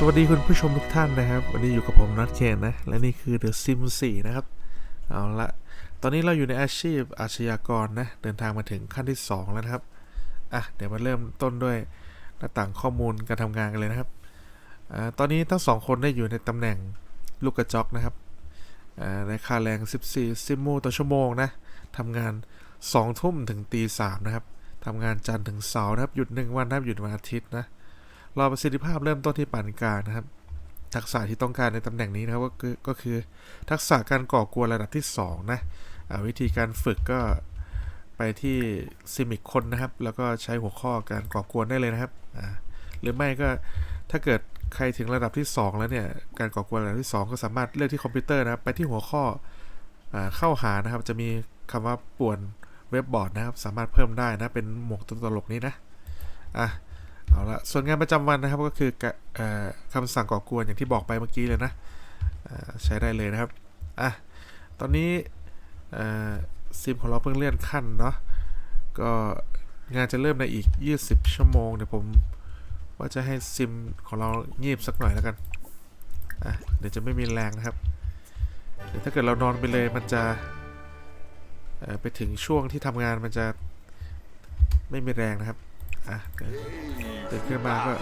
สวัสดีคุณผู้ชมทุกท่านนะครับ วันนี้อยู่กับผมนัทเคนนะ และนี่คือ The Sim 4 นะครับ เอาละตอนนี้เราอยู่ในอาชีพอาชญากรนะ เดินทางมาถึงขั้นที่ 2 แล้วนะครับ อะ เดี๋ยวมาเริ่มต้นด้วยหน้าต่างข้อมูลการทำงานกันเลยนะครับอ่าตอนนี้ทั้งสองคนได้อยู่ในตำแหน่งลูกกระจอกนะครับอ่าในค่าแรง 14 ซิมมูต่อชั่วโมงนะทำงาน 2 ทุ่มถึงตี3นะครับทำงานจันทร์ถึงเสาร์นะครับ หยุด 1 วันนะครับ หยุดวันอาทิตย์นะ รอประสิทธิภาพเริ่มต้นที่ปานกลางนะครับ ทักษะที่ต้องการในตำแหน่งนี้นะครับก็คือก็คือทักษะการก่อกวนระดับที่ 2 นะวิธีการฝึกก็ไปที่ซิมิกคนนะครับ แล้วก็ใช้หัวข้อการก่อกวนได้เลยนะครับหรือไม่ก็ถ้าเกิดใครถึงระดับที่ 2 แล้วเนี่ย การก่อกวนระดับที่ 2 ก็สามารถเลือกที่คอมพิวเตอร์นะครับ ไปที่หัวข้ออเข้าหานะครับ จะมีคำว่าป่วนเว็บบอร์ดนะครับ สามารถเพิ่มได้นะ เป็นหมวกตัวตลกนี้นะ อะ เอาละส่วนงานประจำวันนะครับก็คืออ่อคำสั่งก่อกวนอย่างที่บอกไปเมื่อกี้เลยนะใช้ได้เลยนะครับอะตอนนี้ซิมของเราเพิ่งเลื่อนขั้นเนาะก็งานจะเริ่มในอีก 20 ชั่วโมงเดี๋ยวผมว่าจะให้ซิมของเราเงียบสักหน่อยแล้วกันอะเดี๋ยวจะไม่มีแรงนะครับเดี๋ยวถ้าเกิดเรานอนไปเลยมันจะไปถึงช่วงที่ทำงานมันจะไม่มีแรงนะครับ อะเดี๋ยวตื่นขึ้นมาก็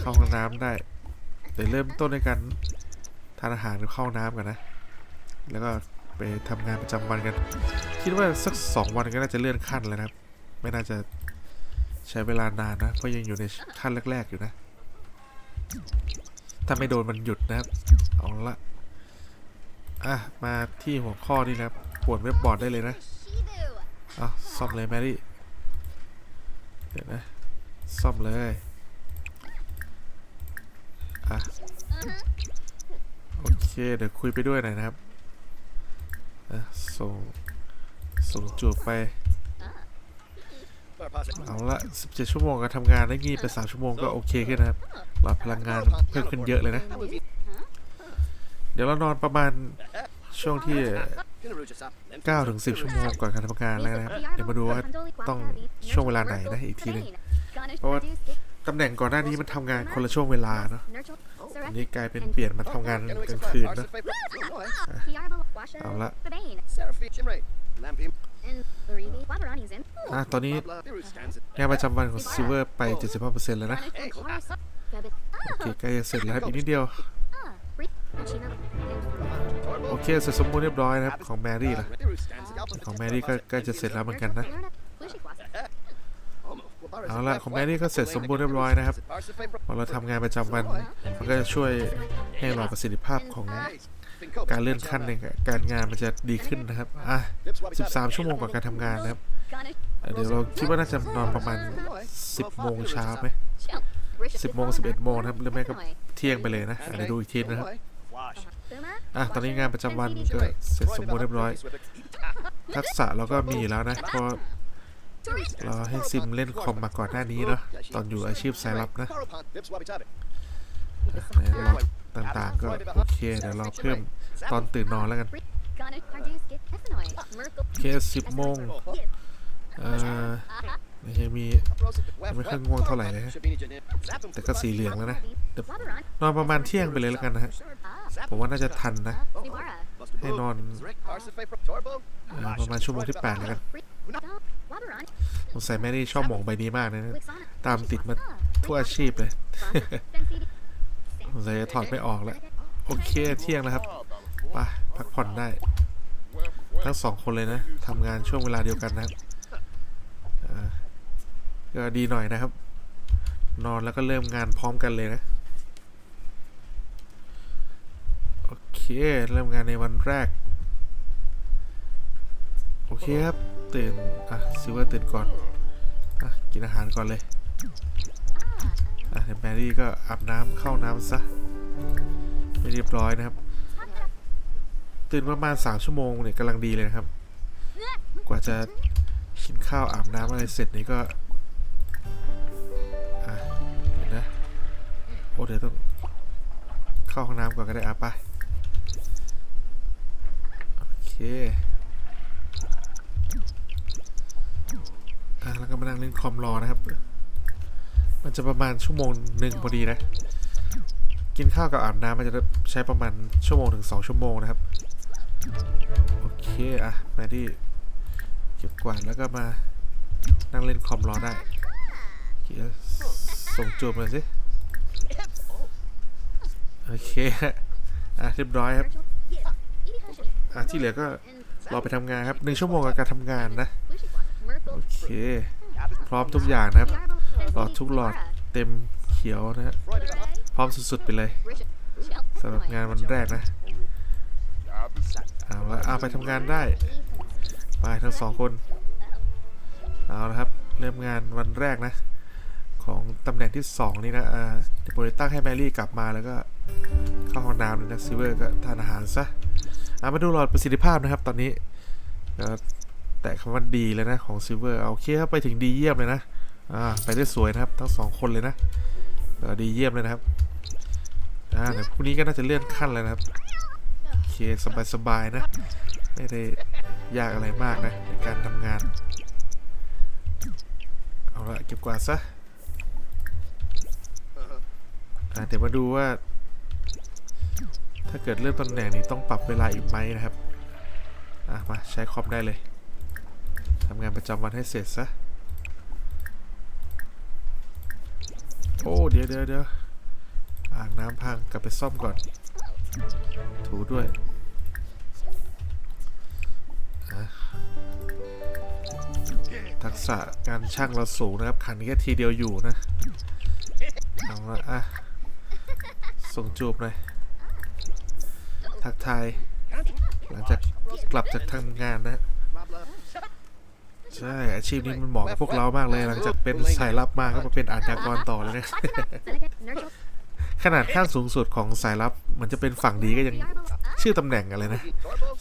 เข้าห้องน้ำได้เดี๋ยวเริ่มต้นในการทานอาหารหรือเข้าห้องน้ำกันนะ แล้วก็ไปทำงานประจำวันกัน คิดว่าสักสองวันก็น่าจะเลื่อนขั้นแล้วนะครับ ไม่น่าจะใช้เวลานานนะ เพราะยังอยู่ในขั้นแรก ๆ อยู่นะ ถ้าไม่โดนมันหยุดนะครับ เอาละ อะ มาที่หัวข้อนี้นะครับปวดเว็บบอร์ดได้เลยนะอะซ่อมเลยแมรี่ เดี๋ยวนะซ่อมเลย อะ โอเค เดี๋ยวคุยไปด้วยหน่อยนะครับ อะ ส่ง ส่งจูบไป เอาละ 17 ชั่วโมงการทำงานได้งีบไป 3 ชั่วโมงก็โอเคขึ้นนะครับหลอดพลังงานเพิ่มขึ้นเยอะเลยนะ เดี๋ยวเรานอนประมาณช่วงที่ 9ถึง10 ชั่วโมงก่อนการทำงานแล้วนะครับ เดี๋ยวมาดูว่าต้องช่วงเวลาไหนนะอีกทีหนึงเพราะว่าตำแหน่งก่อนหน้านี้มันทำงานคนละช่วงเวลาเนาะอันนี้กลายเป็นเปลี่ยนมาทำงานกลางคืนนะเอาละอะตอนนี้งานประจำวันของซิเวอร์ไป 75%แล้วนะโอเคใกล้จะเสร็จแล้วครับอีกนิดเดียว โอเคเสร็จสมบูรณ์เรียบร้อยนะครับของแมรี่ล่ะของแมรี่ก็ใกล้จะเสร็จแล้วเหมือนกันนะเอาละของแมรี่ก็เสร็จสมบูรณ์เรียบร้อยนะครับพอเราทำงานประจำวันมันก็จะช่วยให้หลอดประสิทธิภาพของการเลื่อนขั้นในการงานมันจะดีขึ้นนะครับ อะ 13 ชั่วโมงกว่าการทำงานนะครับ เดี๋ยวเราคิดว่าน่าจะนอนประมาณ 10 โมงเช้าไหม10 โมง 11 โมงนะครับหรือไม่ก็เที่ยงไปเลยนะเดี๋ยวดูอีกทีนะครับ อะตอนนี้งานประจำวันก็เสร็จสมบูรณ์เรียบร้อย ทักษะเราก็มีอยู่แล้วนะเพราะเราให้ซิมเล่นคอมมาก่อนหน้านี้เนาะตอนอยู่อาชีพสายลับนะในล็อกต่างๆก็โอเคเดี๋ยวเราเพิ่มตอนตื่นนอนแล้วกันโอเคสิบโมงเอ่อยังมียังไม่ค่อยง่วงเท่าไหร่เลยฮะแต่ก็สีเหลืองแล้วนะนอนประมาณเที่ยงไปเลยแล้วกันนะฮะ ผมว่าน่าจะทันนะ ให้นอนเอ่อประมาณชั่วโมงที่แปดแล้วกันสงสัยแม่นี่ชอบหมองใบนี้มากนะตามติดมาทั่วอาชีพเลยสงสัยจะถอดไม่ออกแล้ว โอเคเที่ยงแล้วครับไปพักผ่อนได้ ทั้งสองคนเลยนะทำงานช่วงเวลาเดียวกันนะครับอ่าก็ดีหน่อยนะครับ นอนแล้วก็เริ่มงานพร้อมกันเลยนะ โอ เคเริ่มงานในวันแรก โอเคครับ ตื่น อะซิลเวอร์ตื่นก่อน อะ กินอาหารก่อนเลย อะเดี๋ยวแมรี่ก็อาบน้ำเข้าน้ำซะให้เรียบร้อยนะครับ ตื่นประมาณสามชั่วโมงเนี่ยกำลังดีเลยนะครับ กว่าจะกินข้าวอาบน้ำอะไรเสร็จนี่ก็อะเดี๋ยวนะโอ้เดี๋ยวต้องเข้าห้องน้ำก่อนก็ได้อะไป อเคอะแล้วก็มานั่งเล่นคอมรอนะครับ มันจะประมาณชั่วโมงหนึ่งพอดีนะ กินข้าวกับอาบน้ำมันจะใช้ประมาณชั่วโมงถึงสองชั่วโมงนะครับ โอเค อะแมดี้เก็บกวาดแล้วก็มานั่งเล่นคอมรอได้ส่งจูบมาสิ โอเค อะเรียบร้อยครับ อะที่เหลือก็รอไปทำงานครับหนึ่งชั่วโมงกับการทำงานนะ โอเค พร้อมทุกอย่างนะครับ หลอดทุกหลอดเต็มเขียวนะฮะพร้อมสุดๆไปเลยสำหรับงานวันแรกนะเอาละเอาไปทำงานได้ ไปทั้งสองคน เอาละครับ เริ่มงานวันแรกนะ ของตำแหน่งที่ 2 นี่นะอ่าเดี๋ยวโปรตั้งให้แมรี่กลับมาแล้วก็เข้าห้องน้ำเลยนะซิเวอร์ก็ทานอาหารซะ อะมาดูหลอดประสิทธิภาพนะครับ ตอนนี้แตะคำว่าดีเลยนะของซิลเวอร์โอเคครับไปถึงดีเยี่ยมเลยนะอ่าไปได้สวยนะครับ ทั้งสองคนเลยนะดีเยี่ยมเลยนะครับอ่าเดี๋ยวพรุ่งนี้ก็น่าจะเลื่อนขั้นเลยนะครับโอเคสบายๆนะ ไม่ได้ยากอะไรมากนะในการทำงาน เอาละเก็บกวาดซะอะเดี๋ยวมาดูว่า ถ้าเกิดเริ่มตำแหน่งนี้ต้องปรับเวลาอีกไหมนะครับ อะมาใช้คอมได้เลยทำงานประจำวันให้เสร็จซะ โอ้เดี๋ยวเดี๋ยวเดี๋ยวอ่างน้ำพังกลับไปซ่อมก่อน ถูด้วยทักษะการช่างเราสูงนะครับขันแค่ทีเดียวอยู่นะ เอาละอะส่งจูบหน่อย ทักทายหลังจากกลับจากทำงานนะ ใช่อาชีพนี้มันเหมาะกับพวกเรามากเลย หลังจากเป็นสายลับมาก็มาเป็นอาชญากรต่อเลยนะขนาดขั้นสูงสุดของสายลับเหมือนจะเป็นฝั่งดีก็ยังชื่อตำแหน่งอะไรนะ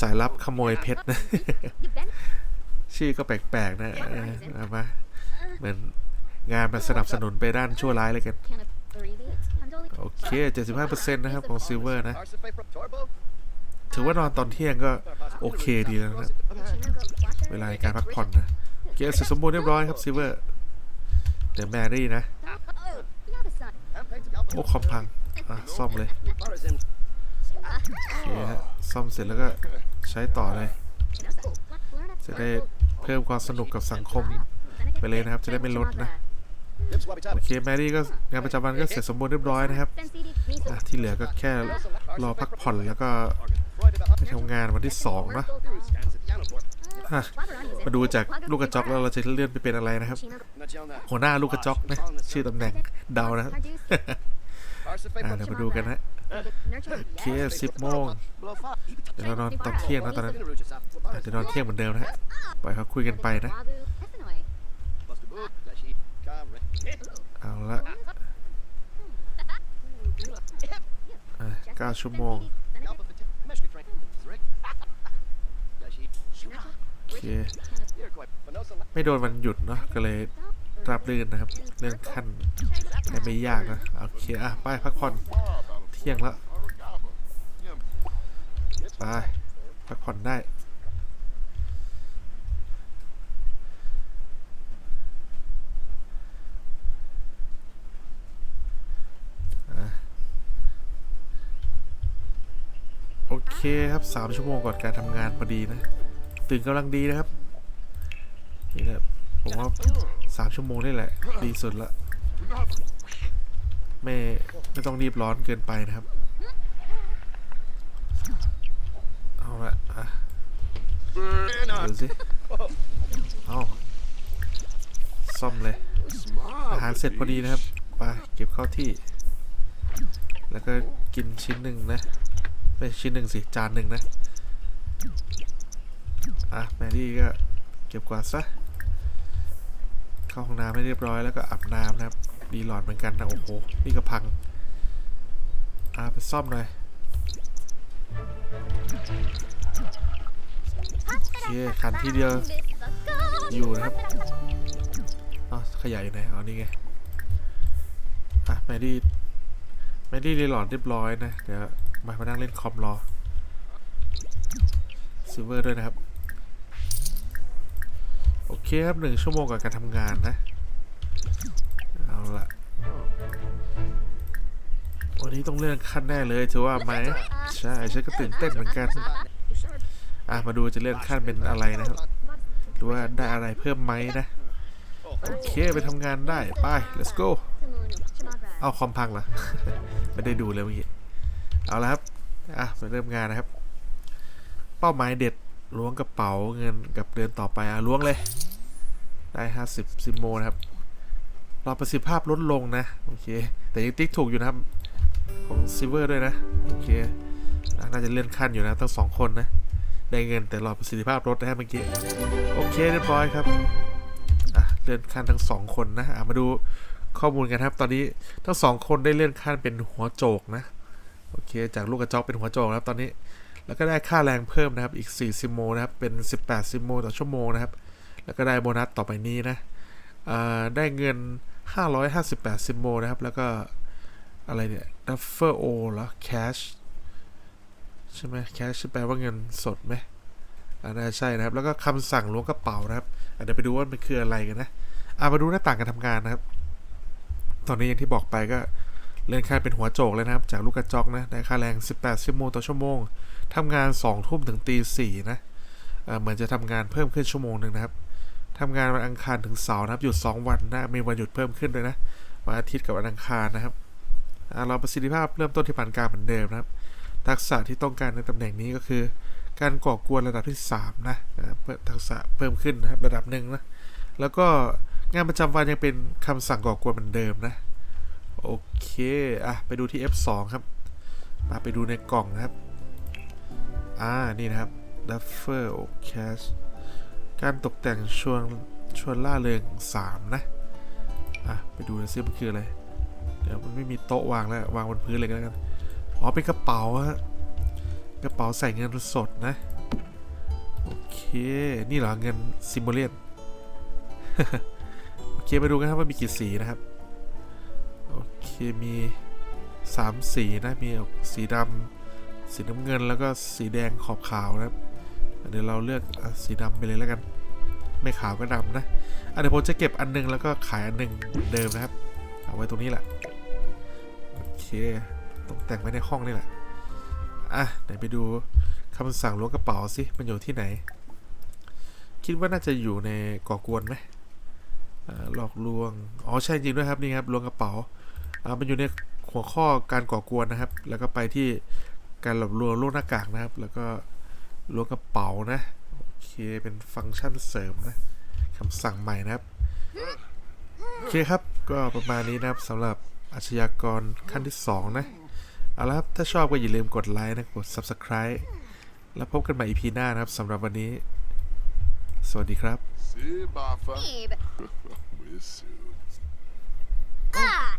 สายลับขโมยเพชรนะ ชื่อก็แปลกๆนะเอามาเหมือนงานมาสนับสนุนไปด้านชั่วร้ายเลยกัน โอเค 75%นะครับของซิลเวอร์นะ ถือว่านอนตอนเที่ยงก็โอเคดีแล้วนะเวลาในการพักผ่อนนะเกียร์เสร็จสมบูรณ์เรียบร้อยครับซิเวอร์เดี๋ยวแมรี่นะโอ้คอมพังอะซ่อมเลยโอเคฮะซ่อมเสร็จแล้วก็ใช้ต่อเลย จะได้เพิ่มความสนุกกับสังคมไปเลยนะครับ จะได้ไม่ลดนะโอเคแมรี่ก็งานประจำวันก็เสร็จสมบูรณ์เรียบร้อยนะครับที่เหลือก็แค่รอพักผ่อนแล้วก็ ไปทำงานวันที่สองนะอะมาดูจากลูกกระจอกแล้วเราจะเลื่อนไปเป็นอะไรนะครับ หัวหน้าลูกกระจอกนะชื่อตำแหน่งเดานะครับอะเดี๋ยวมาดูกันนะโอเคสิบโมงเดี๋ยวเรานอนตอนเที่ยงนะตอนนั้นอะเดี๋ยวนอนเที่ยงเหมือนเดิมนะฮะปล่อยเขาคุยกันไปนะเอาละอะเก้าชั่วโมง โอเค ไม่โดนวันหยุดเนาะก็เลยรับรื่นนะครับ เรื่องขั้นไม่ยากนะ โอเค อะ ไปพักผ่อนเที่ยงแล้วไปพักผ่อนได้โอเคครับสามชั่วโมงก่อนการทำงานพอดีนะ ตื่นกำลังดีนะครับ นี่แหละผมว่าสามชั่วโมงนี่แหละ ดีสุดละ ไม่ไม่ต้องรีบร้อนเกินไปนะครับ เอาละอะดูสิ เอาซ่อมเลย อาหารเสร็จพอดีนะครับ ไปเก็บเข้าที่ แล้วก็กินชิ้นหนึ่งนะ ไม่ชิ้นหนึ่งสิ จานหนึ่งนะ อะแมรี่ก็เก็บกวาดซะ เข้าห้องน้ำให้เรียบร้อยแล้วก็อาบน้ำนะครับ ดีหลอดเหมือนกันนะ โอ้โห นี่ก็พัง อะไปซ่อมหน่อย โอเค คันที่เดียวอยู่นะครับอ๋อขยายอยู่ไหนอ๋อนี่ไง อะแมรี่แมรี่รีหลอดเรียบร้อยนะ เดี๋ยวมามานั่งเล่นคอมรอซิเวอร์ด้วยนะครับ คครับหนึ่งชั่วโมงกับการทำงานนะ เอาละวันนี้ต้องเลื่อนขั้นแน่เลยถือว่าไหมใช่ฉันก็ตื่นเต้นเหมือนกัน อะมาดูจะเลื่อนขั้นเป็นอะไรนะครับดูว่าได้อะไรเพิ่มไหมนะ โอเคไปทำงานได้ ไป let's go เอาคอมพังเหรอ ไม่ได้ดูเลยเมื่อกี้ เอาละครับ อะไปเริ่มงานนะครับ เป้าหมายเด็ดล้วงกระเป๋าเงินกับเดือนต่อไปอะล้วงเลย ได้ห้าสิบซิมโมนะครับรอประสิทธิภาพลดลงนะ โอเค แต่ยังติ๊กถูกอยู่นะครับ ของซิเวอร์ด้วยนะ โอเค น่าจะเลื่อนขั้นอยู่นะทั้งสองคนนะ ได้เงินแต่รอประสิทธิภาพลดนะเมื่อกี้ โอเคเรียบร้อยครับเลื่อนขั้นทั้งสองคนนะมาดูข้อมูลกันครับ ตอนนี้ทั้งสองคนได้เลื่อนขั้นเป็นหัวโจกนะ โอเค จากลูกกระจอกเป็นหัวโจกแล้วตอนนี้ แล้วก็ได้ค่าแรงเพิ่มนะครับ อีก4ซิมโมนะครับ เป็น 18ซิมโมต่อชั่วโมงนะครับ แล้วก็ได้โบนัสต่อไปนี้นะได้เงิน 558ซิมโมนะครับ แล้วก็อะไรเนี่ยดัฟเฟอร์โอเหรอแคชใช่ไหมแคชแปลว่าเงินสดไหมอ่าน่าใช่นะครับ แล้วก็คำสั่งล้วงกระเป๋านะครับอะเดี๋ยวไปดูว่ามันคืออะไรกันนะอ่ามาดูหน้าต่างการทำงานนะครับ ตอนนี้อย่างที่บอกไปก็เลื่อนขั้นเป็นหัวโจกเลยนะครับ จากลูกกระจอกนะได้ค่าแรง 18ชั่วโมงต่อชั่วโมงทำงาน2ทุ่มถึงตีสี่นะเหมือนจะทำงานเพิ่มขึ้นชั่วโมงหนึ่งนะครับ ทำงานวันอังคารถึงเสาร์นะครับหยุด 2 วันนะมีวันหยุดเพิ่มขึ้นด้วยนะวันอาทิตย์กับวันอังคารนะครับเราประสิทธิภาพเริ่มต้นที่ปานกลางเหมือนเดิมนะครับ ทักษะที่ต้องการในตำแหน่งนี้ก็คือ การก่อกวนระดับที่3นะเพิ่มทักษะเพิ่มขึ้นนะครับระดับหนึ่งนะแล้วก็งานประจำวันยังเป็นคำสั่งก่อกวนเหมือนเดิมนะโอเคอะไปดูที่ F2 ครับ มาไปดูในกล่องนะครับ อ่า นี่นะครับ Duffer o Cash การตกแต่งชวนชวนล่าเริง3 นะ อะ ไปดูนะซิมันคืออะไร เดี๋ยวมันไม่มีโต๊ะวางแล้ว วางบนพื้นเลยก็แล้วกัน อ๋อ เป็นกระเป๋าฮะ กระเป๋าใส่เงินสดนะ โอเค นี่เหรอเงินซิมโบเลียน โอเคมาดูกันครับว่ามีกี่สีนะครับ โอเค มีสามสีนะ มีสีดำสีน้ำเงินแล้วก็สีแดงขอบขาวนะครับ เดี๋ยวเราเลือกอสีดำไปเลยแล้วกัน ไม่ขาวก็ดำนะอะเดี๋ยวผมจะเก็บอันหนึงแล้วก็ขายอันหนึงเดิมนะครับ เอาไว้ตรงนี้แหละโอเคตกแต่งไว้ในห้องนี่แหละอะไหนไปดูคำสั่งล้วงกระเป๋าสิมันอยู่ที่ไหน คิดว่าน่าจะอยู่ในก่อกวนไหมหลอกลวงอ๋อใช่จริงด้วยครับนี่ครับล้วงกระเป๋าอ่ามันอยู่ในหัวข้อการก่อกวนนะครับ แล้วก็ไปที่การหลอกลวงลูกหน้ากากนะครับ แล้วก็ ล้วงกระเป๋านะ โอเค เป็นฟังก์ชันเสริมนะคำสั่งใหม่นะครับ โอเคครับ ก็ประมาณนี้นะครับสำหรับอาชญากรขั้นที่ 2 นะ เอาละครับ ถ้าชอบก็อย่าลืมกดไลค์นะ กด Subscribe แล้วพบกันใหม่ EP หน้านะครับสำหรับวันนี้ สวัสดีครับ See, Bafa. Abe. We'll soon. Ah!